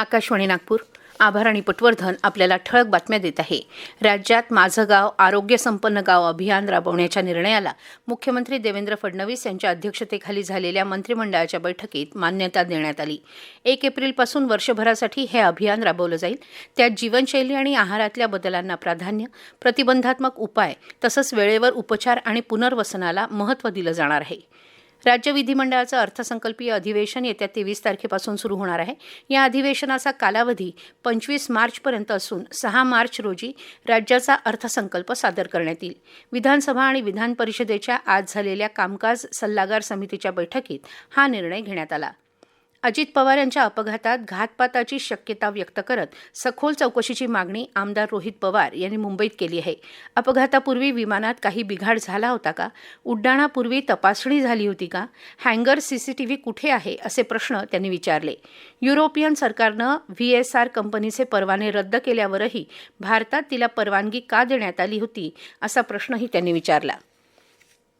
आकाशवाणी नागपूर. आभार आणि पटवर्धन आपल्याला ठळक बातम्या देत आहे. राज्यात माझं गाव आरोग्य संपन्न गाव अभियान राबवण्याच्या निर्णयाला मुख्यमंत्री देवेंद्र फडणवीस यांच्या अध्यक्षतेखाली झालेल्या मंत्रिमंडळाच्या बैठकीत मान्यता देण्यात आली. एक एप्रिलपासून वर्षभरासाठी हे अभियान राबवलं जाईल. त्यात जीवनशैली आणि आहारातल्या बदलांना प्राधान्य प्रतिबंधात्मक उपाय तसंच वेळेवर उपचार आणि पुनर्वसनाला महत्त्व दिलं जाणार आहे. राज्य विधिमंडळाचं अर्थसंकल्पीय अधिवेशन येत्या तेवीस तारखेपासून सुरू होणार आहे. या अधिवेशनाचा कालावधी पंचवीस मार्चपर्यंत असून सहा मार्च रोजी राज्याचा अर्थसंकल्प सादर करण्यात येईल. विधानसभा आणि विधान परिषदेच्या आज झालेल्या कामकाज सल्लागार समितीच्या बैठकीत हा निर्णय घेण्यात आला. अजित पवार यांच्या अपघातात घातपाताची शक्यता व्यक्त करत सखोल चौकशीची मागणी आमदार रोहित पवार यांनी मुंबईत केली आहे. अपघातापूर्वी विमानात काही बिघाड झाला होता का? उड्डाणापूर्वी तपासणी झाली होती का? हँगर सीसीटीव्ही कुठे आहे? असे प्रश्न त्यांनी विचारले. युरोपियन सरकारनं व्ही एस आर कंपनीचे परवाने रद्द केल्यावरही भारतात तिला परवानगी का देण्यात आली होती असा प्रश्नही त्यांनी विचारला.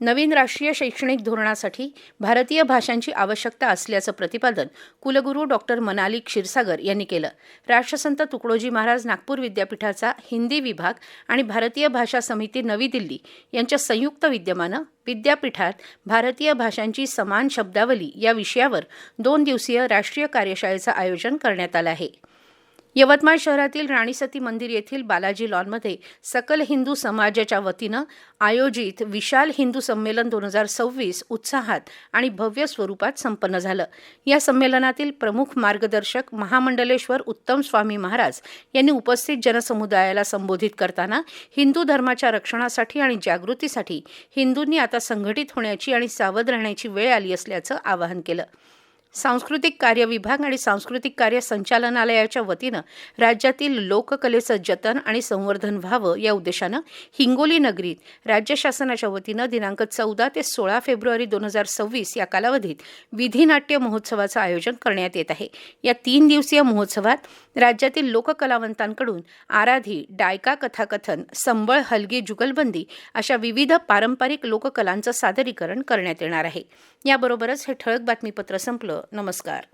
नवीन राष्ट्रीय शैक्षणिक धोरणासाठी भारतीय भाषांची आवश्यकता असल्याचं प्रतिपादन कुलगुरू डॉक्टर मनाली क्षीरसागर यांनी केलं. राष्ट्रसंत तुकडोजी महाराज नागपूर विद्यापीठाचा हिंदी विभाग आणि भारतीय भाषा समिती नवी दिल्ली यांच्या संयुक्त विद्यमानं विद्यापीठात भारतीय भाषांची समान शब्दावली या विषयावर दोन दिवसीय राष्ट्रीय कार्यशाळेचं आयोजन करण्यात आलं आहे. यवतमाळ शहरातील राणीसती मंदिर येथील बालाजी लॉनमध्ये सकल हिंदू समाजाच्या वतीनं आयोजित विशाल हिंदू संमेलन दोन हजार सव्वीस उत्साहात आणि भव्य स्वरूपात संपन्न झालं. या संमेलनातील प्रमुख मार्गदर्शक महामंडलेश्वर उत्तम स्वामी महाराज यांनी उपस्थित जनसमुदायाला संबोधित करताना हिंदू धर्माच्या रक्षणासाठी आणि जागृतीसाठी हिंदूंनी आता संघटित होण्याची आणि सावध राहण्याची वेळ आली असल्याचं आवाहन केलं. सांस्कृतिक कार्य विभाग आणि सांस्कृतिक कार्य संचालनालयाच्या वतीनं राज्यातील लोककलेचं जतन आणि संवर्धन व्हावं या उद्देशानं हिंगोली नगरीत राज्य शासनाच्या वतीनं दिनांक चौदा ते सोळा फेब्रुवारी दोन हजार सव्वीस या कालावधीत विधिनाट्य महोत्सवाचं आयोजन करण्यात येत आहे. या तीन दिवसीय महोत्सवात राज्यातील लोककलावंतांकडून आराधी डायका कथाकथन संबळ हलगी जुगलबंदी अशा विविध पारंपरिक लोककलांचं सादरीकरण करण्यात येणार आहे. याबरोबरच हे ठळक बातमीपत्र संपलं. नमस्कार.